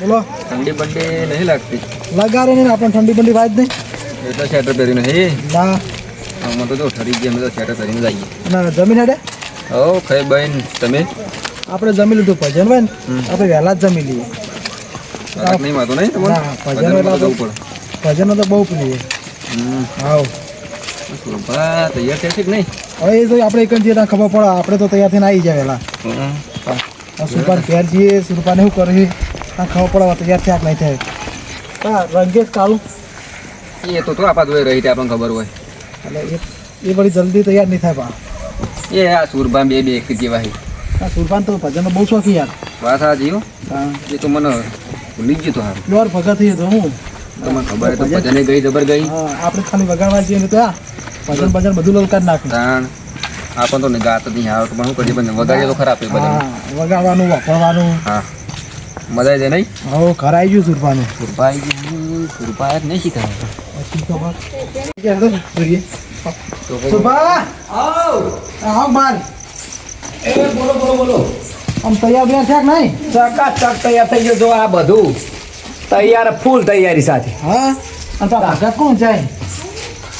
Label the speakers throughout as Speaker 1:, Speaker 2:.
Speaker 1: બોલો.
Speaker 2: ઠંડી બંડી નહીં લાગતી.
Speaker 1: લગાડે નહીં ને આપણે ઠંડી બંડી વાત નહીં.
Speaker 2: એટલે શેટર પહેરી નહીં
Speaker 1: ના.
Speaker 2: અમે તો જો ઠરી ગયા અમે તો શેટર પહેરીને જઈએ
Speaker 1: ના જમીન હેડે.
Speaker 2: ઓ ખાઈ બહેન તમે?
Speaker 1: આપણે જમી લીધું ભજન
Speaker 2: બેન
Speaker 1: આપણે વહેલા જ જમી લઈએ.
Speaker 2: નહીં વાતો નહીં તમારે
Speaker 1: ભજન એટલા ભજન તો બહુ હાવ
Speaker 2: સુરભા તૈયાર કે નહીં?
Speaker 1: હવે એ તો આપણે એક જ ખબર પડે આપણે તો તૈયાર થઈને આવી જાય વહેલા. સુરપાન ઘેર જઈએ સુરપાને શું કરે આ ખબર પડવા તૈયાર થયા નહીં થાય હા રંગેશ કાળું
Speaker 2: એ તો તો આપા જોઈ રહી ત્યાં આપણને ખબર હોય.
Speaker 1: એટલે એ એ બધી જલ્દી તૈયાર નહીં થાય પા
Speaker 2: એ આ સુરભાન બે બે એક જેવા છે.
Speaker 1: આ સુરપાન તો ભજનનો બહુ શોખી યાર.
Speaker 2: વાત
Speaker 1: હા.
Speaker 2: એ તો મને ભૂલી ગયો તો હારું.
Speaker 1: પ્યોર ભગત થઈ તો હું.
Speaker 2: તમને ખબર તો ભજને ગઈ જબર ગઈ.
Speaker 1: હા આપણે ખાલી વગાડવા જઈએ ને તો આ. ભજન ભજન બધું લલકાર નાખે.
Speaker 2: તાણ. આપણ તો ને ગાત નહીં આવે તો પણ હું કરીએ પણ વગાડીએ તો ખરાબ એ બધા
Speaker 1: વગાડવાનું વાપરવાનું
Speaker 2: હા. મજા આવી જાય નહીં?
Speaker 1: હો ઘર આવી ગયું સુરપાનું.
Speaker 2: સુરપાઈ આવી ગઈ. સુરભા યાર નહીં
Speaker 1: જોઈએ. સુરપા! આવ. બાર.
Speaker 3: એ બોલો બોલો બોલો.
Speaker 1: આમ તૈયાર બિયાર થયા નહીં?
Speaker 3: ચકાચક તૈયાર થઈ ગયો જો આ બધું. તૈયાર ફૂલ તૈયારી સાથે.
Speaker 1: હા? અને તો ભગત કોણ જાય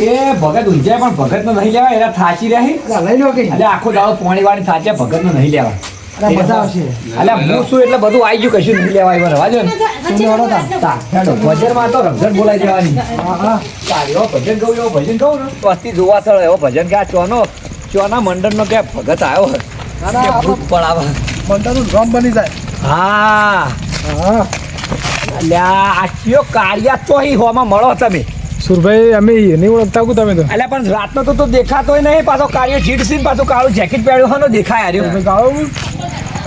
Speaker 3: એ ભગત ઊંઝાય પણ ભગત નહીં લેવા એના થાચી રહી
Speaker 1: લઈ લો કે
Speaker 3: આખો દાડો પોણી વાળી થાચે ભગત નો નહીં
Speaker 1: અરે બધા આવશે.
Speaker 3: એટલે હું શું એટલે બધું આવી ગયું કશું નહીં લેવાય બરાબર વાજો હેડો. ભજનમાં તો રમઝટ બોલાઈ દેવાની.
Speaker 1: હા હા.
Speaker 3: એવો ભજન કહું એવો ભજન કહું ને તો જોવા સળ એવો ભજન કે ચોનો ચોના મંડળનો કે ભગત આવ્યો
Speaker 1: ના, મંડળનું ડ્રમ બની જાય.
Speaker 3: હા.
Speaker 1: હા.
Speaker 3: અલ્યા આ કયો કાળિયા તો અહીં હોમાં મળો તમે.
Speaker 1: સુરભાઈ અમે એને ઓળખતા કો તમે તો?
Speaker 3: એટલે પણ રાતનો તો તો દેખાતોય નહીં. પાછો કાળિયો જીટ સીન પાછો કાળું જેકેટ પહેર્યો હોય ને દેખાય આર્યો
Speaker 1: ગાળો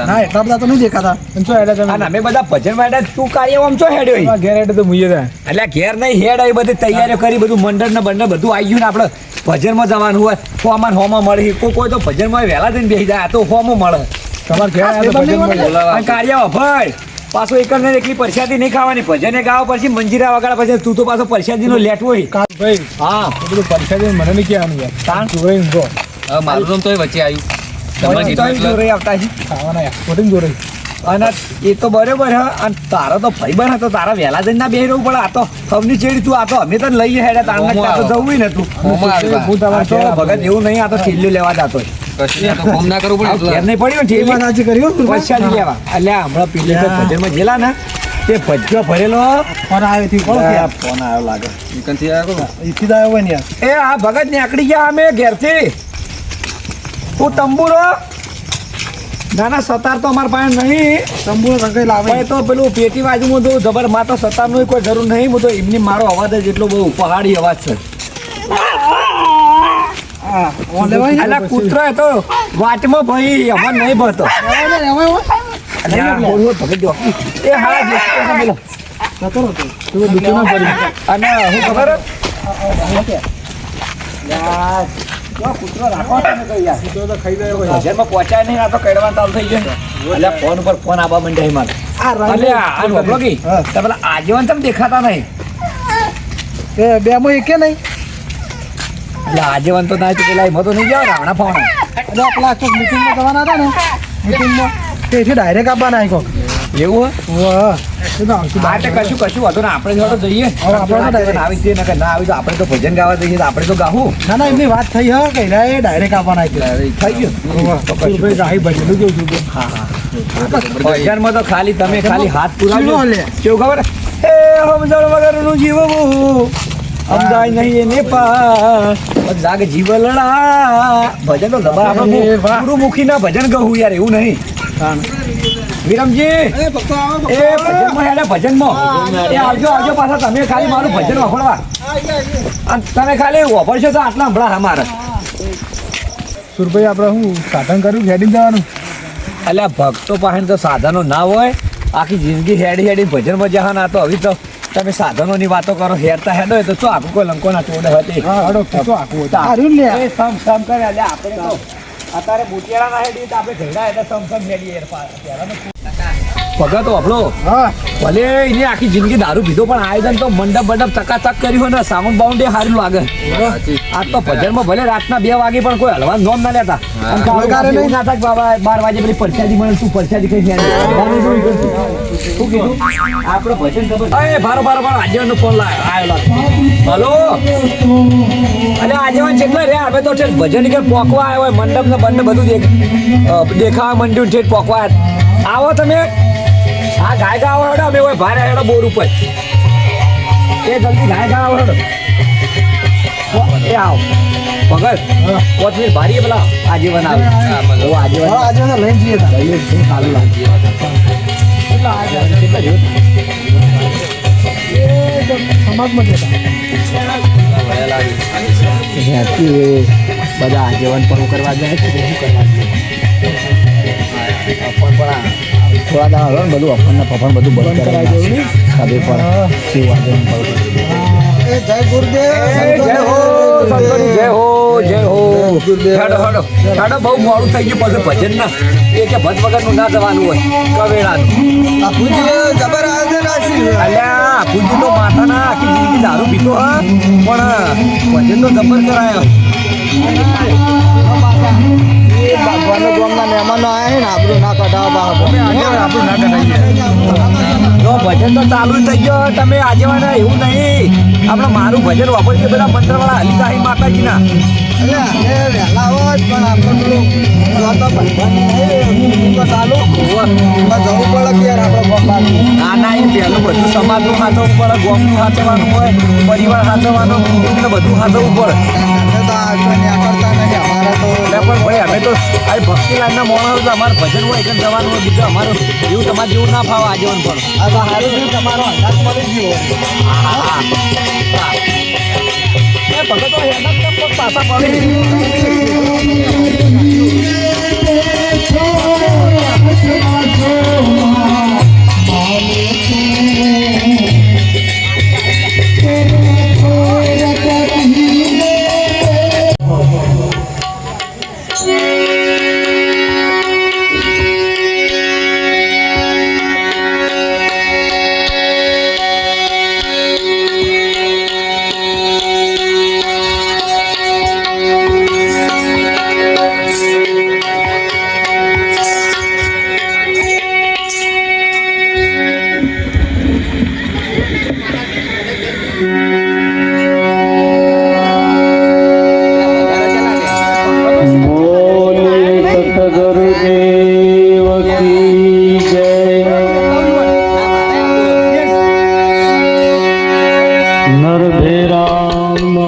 Speaker 1: ના એટલા બધા તો નહીં દેખાતા. પણ છો હેડે
Speaker 3: તમે. અમે બધા ભજન માટે તું કાળિયો આમ છો હેડ્યો
Speaker 1: ઘેર હેડે તો મુઈએ થાય
Speaker 3: એટલે ઘેર નહીં હેડ આવી બધી તૈયારીઓ કરી બધું મંડળ ને બંડળ બધું આવી ગયું ને આપણે ભજનમાં જવાનું હોય. હોમાં ને હોમાં મળે. કોઈ કોઈ તો ભજનમાં વહેલા થઈને બેસી જાય. આ તો હોમાં મળે.
Speaker 1: તમારે ઘેર તો.
Speaker 3: કાળિયા ભાઈ! પાછો એક ને એકલી પરસાદી નહીં ખાવાની. ભજને ગાવા પછી મંજીરા વગાડ્યા પછી તું તો પાછો પરસાદીનો લેટ હોય.
Speaker 1: કાલ ભાઈ
Speaker 3: હા.
Speaker 1: તો બધું પરસાદી મને નહીં કહેવાનું યાર.
Speaker 3: તાણ?
Speaker 1: જોડે ઊંઘો
Speaker 2: મારું નામ તો વચ્ચે આવ્યું.
Speaker 3: જોડે આવતા છે
Speaker 1: ખાવાના યાર. કોટિંગ જોડે.
Speaker 3: અને એ તો બરોબર હા અને તારો તો ભાઈ બન હતો. તારા વહેલા જઈને ના બેહી રહેવું પડે. આ તો ખબની ચેડી તું આ તો અમે તને લઈએ હેડે તારા તો જવું ને તું હું તમારે ભગત એવું નહીં આ તો છેલ્લું લેવા જતો
Speaker 2: કશું તો ફોન ના કરવું પડે
Speaker 3: ઘેર નહીં પડ્યું ને
Speaker 1: એ વાત
Speaker 3: ઠેલી
Speaker 1: સાચી કરી હો સુરભાઈ.
Speaker 3: પૈસા જ લેવા. એટલે હમણાં પીલે તો ભજનમાં ગયેલા ને તે ભજ્યો ભરેલો.
Speaker 1: ફોન આવ્યો થી કોણ
Speaker 3: ફોન આવ્યો લાગે.
Speaker 2: નીકળથી આવ્યા કરો.
Speaker 1: અહીંથી આવ્યો ને યાર
Speaker 3: એ આ ભગત નીકળી ગયા અમે ઘેરથી. હું તંબુરો. ના ના સતાર તો અમારા પાસે નહીં.
Speaker 1: તંબુ રંગાઈ લાવે.
Speaker 3: તો પેલું પેટી બાજુ તો જબરમાં તો સતારનો કોઈ જરૂર નહીં. હું તો એમની મારો અવાજ જ એટલો બહુ પહાડી અવાજ છે.
Speaker 1: હા
Speaker 3: અલા કૂતરો એ તો વાટમાં ભાઈ અમાર નહીં ભરતો. એ હા અને હું ખબર યાર જો કૂતરો રાખો તમે કઈ યાર
Speaker 1: તો તો ખાઈ જાય ભાઈ
Speaker 3: ભજનમાં નહીં આ તો કડવા ચાલુ થઈ ગયો. અલ્યા ફોન ઉપર ફોન આવવા માંડ્યા મારે. આજીવન તમે દેખાતા નહીં?
Speaker 1: એ બે માં એકે નહીં?
Speaker 3: એટલે આજીવન થાય ના પેલા એમાં તો નહીં જવાના રાવણા ફોન.
Speaker 1: એટલે પેલા ચોક મીટિંગમાં જવાના હતા ને મિટિંગમાં તેથી ડાયરેક્ટ આપવાના આવી કોક.
Speaker 3: એવું
Speaker 1: તો
Speaker 3: તે કશું કશું વાંધો ને આપણે જોડે તો જઈએ.
Speaker 1: આપણે
Speaker 3: આવી જઈએ ના આવી તો આપણે તો ભજન ગાવા જઈએ તો આપણે તો ગાવું
Speaker 1: ના ના એમની વાત થઈ હા કઈ ડાયરેક્ટ આવવાના આવી
Speaker 3: થઈ ગયું. તો
Speaker 1: ભાઈ રાહી કેવું
Speaker 3: હા હા. ભજનમાં તો ખાલી તમે ખાલી હાથ
Speaker 1: પૂરા
Speaker 3: કેવું ખબર? હે સમજણ વગરનું જીવવું. સમજાય નહીં એને પાર જાગ જીવલડા ભજન તો આપણે ગુરુમુખી ના ભજન કહું યાર એવું નહીં. વિરમજી
Speaker 1: એ ભક્તો આવો
Speaker 3: એ ભજનમાં હેડે એ આવજો આવજો પાછા તમે ખાલી મારું ભજન વખોડવા. તમે ખાલી વખોડશો તો આટલા હમણાં અમારે.
Speaker 1: સુરભાઈ આપણે હું સાધન કર્યું? જવાનું?
Speaker 3: અલ્યા ભક્તો પાસે તો સાધનો ના હોય. આખી જિંદગી હેડી હેડી ભજનમાં ના તો હવે તો તમે સાધનોની વાતો કરો હેરતા હેડો તો શું આખું કોઈ લંકોના ચોડે હતી?
Speaker 1: હા હડો તો આખું
Speaker 3: તા.
Speaker 1: સારું લે.
Speaker 3: એ સમ સમ કરે આપણે તો અત્યારે બુટિયાળા ના હેડી તો આપણે ઘરડા એટલે સમ સમ હેડી યાર પા- પહેલા તો આપણો ભલે એની આખી જિંદગી દારૂ પીધો પણ આયોજન તો મંડપ મંડપ ચકાચક કર્યું હોય ને સાઉન્ડ બાઉન્ડ સારું લાગે.
Speaker 2: આ
Speaker 3: આજ તો ભજનમાં ભલે રાતના બે વાગે પણ કોઈ હલવા નોમ ના લેતા. બાબા બાર વાગે પેલી પરસાદી મળે શું પરસાદી કઈ શું કીધું? આપણે ભજન ખબર ફોન લાવ્યો હલો? રહ્યા હવે તો ભજન કે પોકવા આવ્યો હોય મંડપ ને બંને બધું દેખાવા મંડ્યું ઠેઠ પોકવા આવો તમે. આ ગાય ગાવા હેડો અમે હોય ભારે હેડો બોર ઉપર. એ જલ્દી ગાય ગાવા હેડો ઓ, એ આવો. પગર પોત મિનિટ ભારી પેલા આજીવન આવે ઓ આજીવન
Speaker 4: જઈએ
Speaker 3: કેટલા કેટલા?
Speaker 4: સમાજમાં જતા
Speaker 3: બધા આજીવન પણ કરવા જાય છે શું કરવા જાય પણ થોડા દાડા હવે ને બધું અપણને પપણ બધું બંધ
Speaker 4: બંધ
Speaker 3: કરાવી
Speaker 4: દેવું
Speaker 3: પડવું
Speaker 4: એ જય ગુરુદેવ
Speaker 3: જય હો જય હો જય હો. હેડો હેડો. હેડો બહુ મોડું થઈ ગયું પછી ભજન ના. એ કે ભજ વગરનું ના જવાનું હોય કવેળાનું.
Speaker 4: આ પૂજીએ જબર
Speaker 3: અલ્યા પૂજી તો માતાના આખી જિંદગી દારૂ પીતો હા. પણ ભજન તો જબર કરાયો.
Speaker 4: એ ભગવાનના ગામના મહેમાનો આવ્યા છે ને આપણું ના કઢાવવા
Speaker 3: આપણું ના જો ભજન તો ચાલુ થઈ ગયો તમે આજે વાળા એવું નહીં. આપણે મારું ભજન વાપરીએ બધા મંત્રવાળા હલિકાહી માતાજીના.
Speaker 4: વહેલા હોય પણ આપણે પેલું તો ચાલુ? જવું પડે કે યાર આપણે.
Speaker 3: ના ના એ પહેલું બધું સમાજનું સાચવવું પડે ગોમનું સાચવવાનું હોય પરિવાર સાચવવાનો બધું સાચવવું પડે.
Speaker 4: અમે તો આ
Speaker 3: ભક્તિ લાઈનના મોણા હોય તો અમારે ભજન હોય એકદમ જવાનું હોય બીજું અમારું એવું તમારે જેવું ના ફાવે આજીવન પણ.
Speaker 4: આ તો સારું તમારો અંદાજ મળી ગયો.
Speaker 3: એ ભગત પાછા પડે?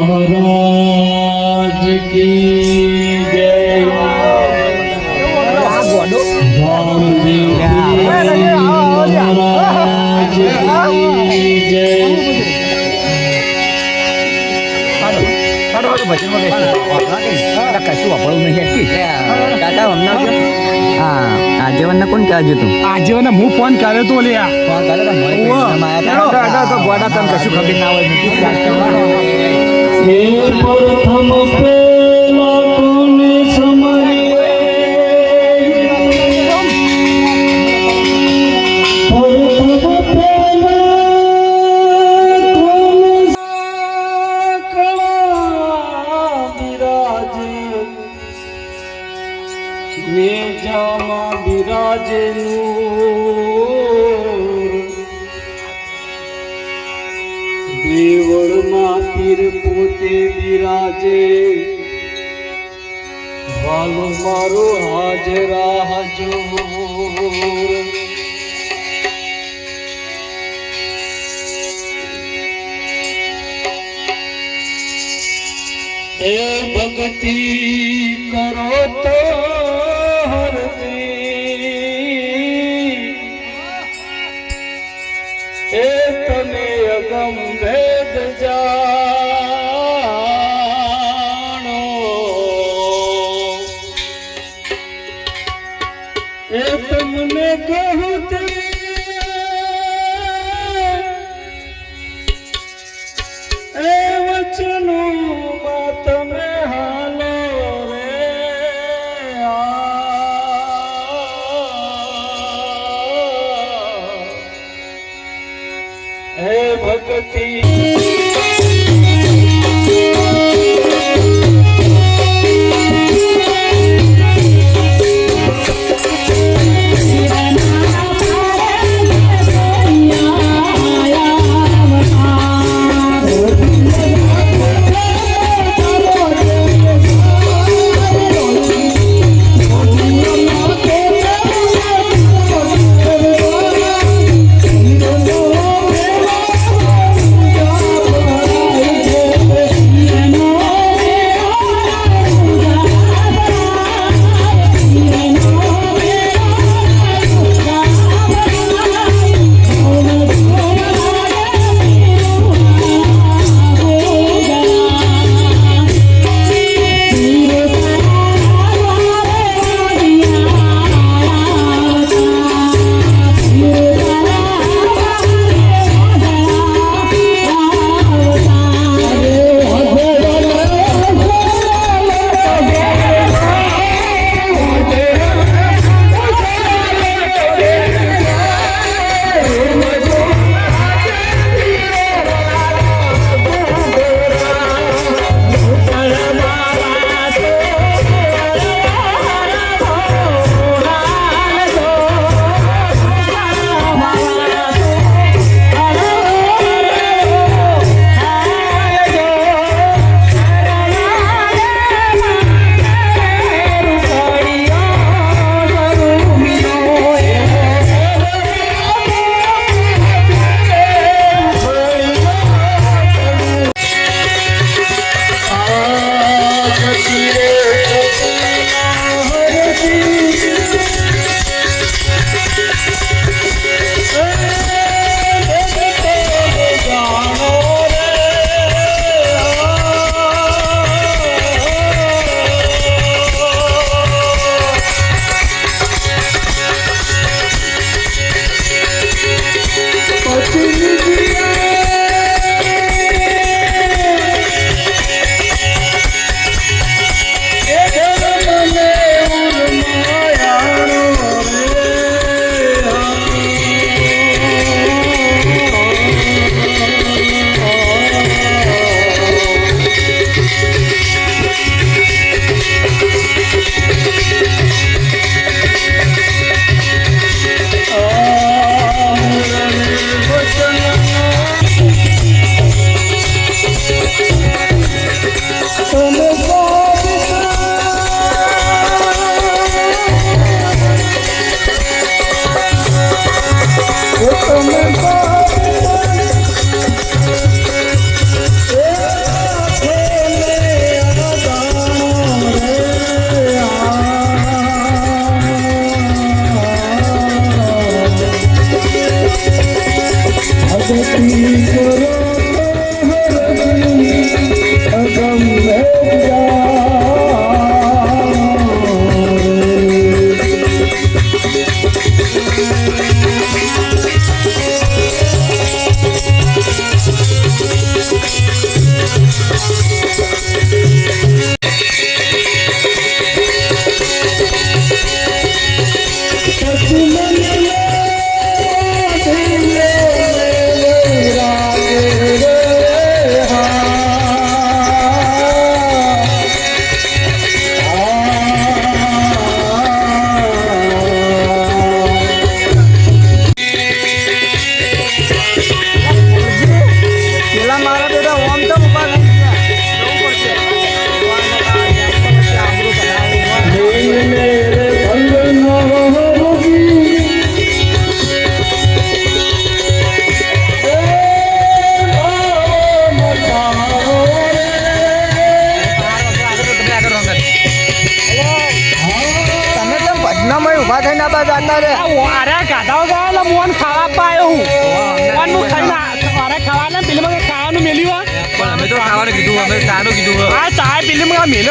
Speaker 5: મહારાજ કી જય મહારાજ કી જય
Speaker 2: હા આજીવનને કોણ કહેવા જતું
Speaker 6: આજે હું ફોન કર્યો તો લ્યા
Speaker 2: ફોન કરે તો મોડી
Speaker 6: ઉવ્વ.
Speaker 3: હેડો, હેડો, તો ગોડા તને કશું ખબર ના હોય. મૂકી જ
Speaker 5: કરો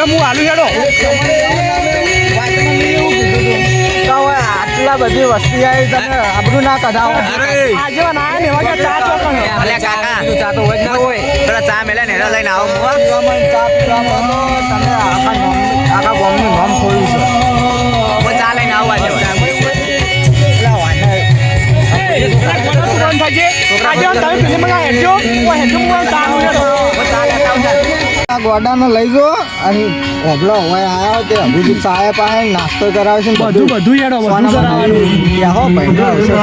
Speaker 4: પેલી
Speaker 6: હું આલુ હેડો.
Speaker 4: આટલા બધી વસ્તી આવી તમે આબરૂ ના કઢાવો.
Speaker 6: આજે ના ને એવા ચા ચોકન
Speaker 7: અલ્યા કાકા. ચા તો હોય ના હોય. પેલા ચા મેલે ને લઈને આવો
Speaker 4: ને ચા પીવામાં તમે આખા આખા ગામનું નામ ખોલ્યું છે.
Speaker 7: હું ચા લઈને આવું આજે.
Speaker 6: તમે પેલી મંગા હું તારું હેડો
Speaker 4: આ ગોડાને લઈ જો. અને હોબળો હોય આયો તે અભિજીત સાહેબ પાસે નાસ્તો કરાવે છે ને
Speaker 6: બધું. બધું હેડો બધું કરાવવાનું.
Speaker 4: યા હો ભાઈ ના છે ને.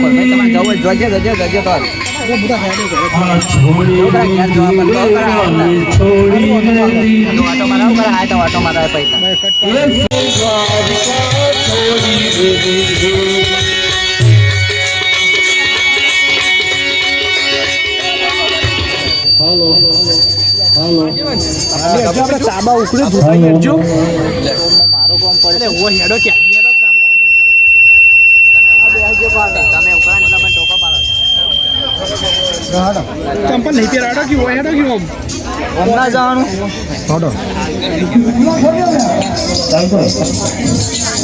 Speaker 2: ભાઈ તમારે જવું હોય જોજે જજે જજે તો. છોડી ઘેર પૈસા
Speaker 6: આપણે ચાબા ઉકળી ધોઈ હેડજો એટલે ઓ હેડો ક્યાં હેડો
Speaker 2: તમે ઉકળા એટલે મને ટોકો પાડો
Speaker 6: ચંપલ નહીં પહેરા પહેરાડો કે ઓ હેડો કે ઓમ.
Speaker 4: હમણાં જવાનું. હડો.
Speaker 2: આવી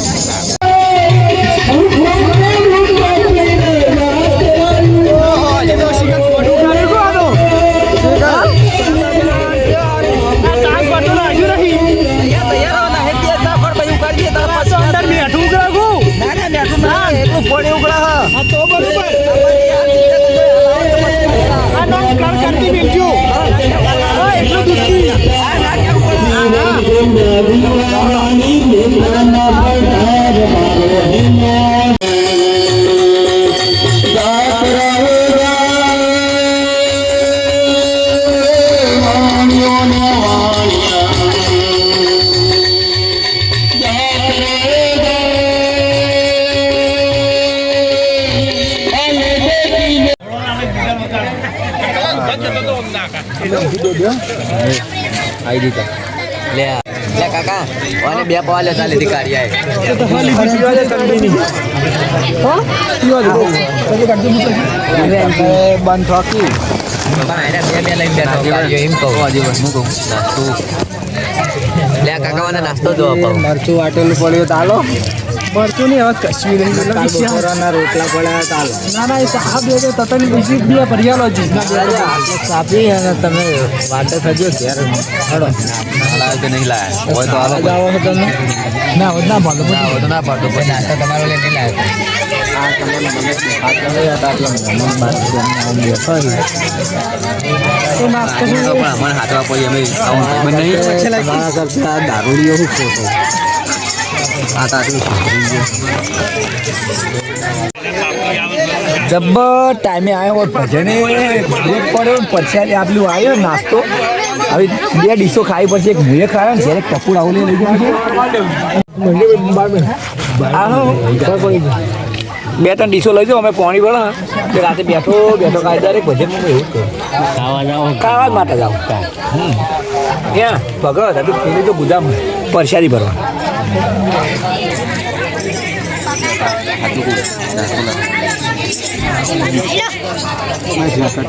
Speaker 2: બે પવાલે ચાલી હતી કાઢી
Speaker 4: બંધ થોકી
Speaker 2: લઈને બેઠો કાઢ્યો એમ કહું હજી હું નાસ્તો લે કાકા નાસ્તો જો
Speaker 4: મરચું વાટેલું પડ્યું તાલો
Speaker 6: મરચું નહીં હવે કશું નહીં.
Speaker 4: બપોરના રોટલા પડ્યા તાલો
Speaker 6: ના ના એ સાહેબ બે તો તતની બીજી બે ભરિયાલોજી
Speaker 4: સાપી અને તમે વાટે થજો ઘેર. હડો
Speaker 2: લાવ્યો કે નહીં લાયા હોય તો હાલો
Speaker 4: જાઓ છો તમે
Speaker 6: ના હવે ના ભાલો
Speaker 2: ના હોય તો ના પછી. નાસ્તો તમારો લે નહીં લાવ્યો
Speaker 4: આ તમને મને આ હતા એટલે મહેમાન બાદ આમ બેઠો
Speaker 6: તો નાસ્તો
Speaker 2: તો પણ અમને હાથવા પડી અમે આવું નહીં.
Speaker 4: આ શું ખોટો.
Speaker 3: જબ્બર ટાઈમે આવ્યો હોત ભજને બ્રેક પડ્યો ને આપલું આવ્યો નાસ્તો. હવે બે ડીશો ખાવી પડશે. એક મુએ ખાયો ને જ્યારે કપૂર આવું લઈ છે. બે ત્રણ ડીશો લઈ જાઓ, અમે પાણી તે રાતે બેઠો બેઠો ખાય દરેક ભજનમાં એવું ખાવા માટે જાઓ. ત્યાં ભગત હતું, તો ગુદામ, પરસાદી ભરવા
Speaker 4: Nah,
Speaker 6: iya.
Speaker 4: silakan.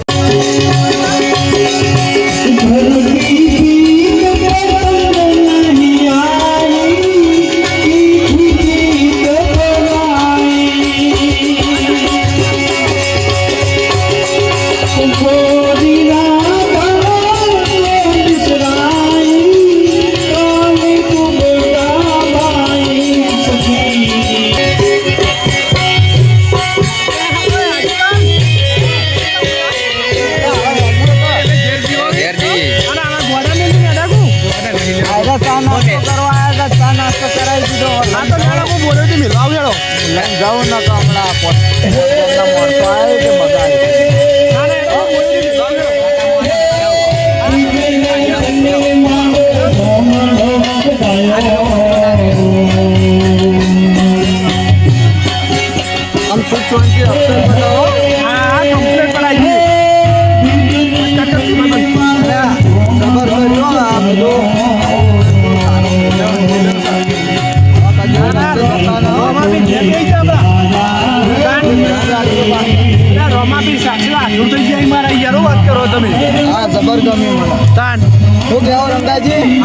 Speaker 4: કહેવો રંગાજી?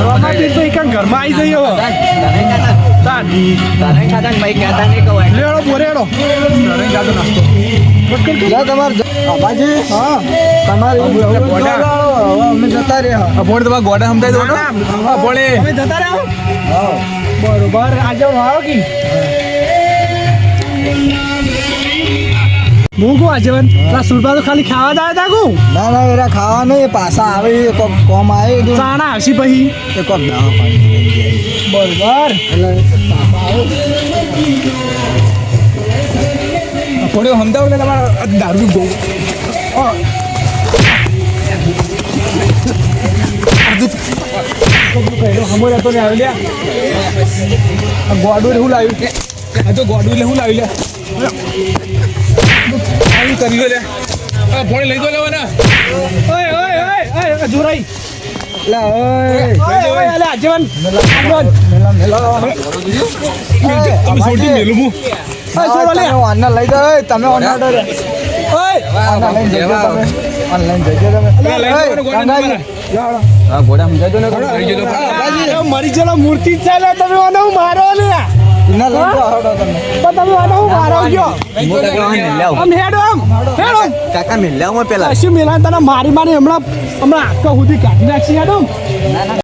Speaker 6: રોમાબી તો એક ઘરમાં આવી જઈ હવે તાન
Speaker 2: તારે ખાતા ને ભાઈ કહેતા નહીં કહું
Speaker 6: લેડો બોરેડો ઘરે જાતો નાસ્તો
Speaker 4: જા તમાર અબાજી હા તમારી
Speaker 6: ગોડા.
Speaker 4: અમે જતા રહ્યા.
Speaker 3: ભોળ તમારા ગોડા સમજાય દો
Speaker 6: હા બોલે. તમે જતા રહો બરોબર. આજે આવો કી? હું કહું આજીવન પેલા સુરભા તો ખાલી ખાવા જાય તા કહું.
Speaker 4: ના ના એરા ખાવા નહીં. પાછા આવે કોક કોમ આવે
Speaker 6: ચાણા આવશે પછી.
Speaker 4: એ કોક દાવા પાણી લઈ જાય.
Speaker 6: બરોબર
Speaker 3: સમજાવે ને તમારા દારૂ બહુ
Speaker 6: હમો રહેતો ને આવી
Speaker 3: લે ગોડું એટલે હું લાવ્યું? આ તો ગોડું એટલે લાવી લે. આવી કરી લો લે. લઈ દો લેવાના
Speaker 6: ઓય ઓય ઓય જોરાઈ.
Speaker 4: લે, ઓય.
Speaker 3: તમે છોડી મેલું
Speaker 4: ને
Speaker 6: મરી ગયેલો મૂર્તિ જ તમે મારો હું મારો ગયો
Speaker 2: કાકા મિલ્લામાં પેલા.
Speaker 6: શું મિલાન તને મારી મારી હમણાં હમણાં આખો સુધી કાઢી નાખી હેડો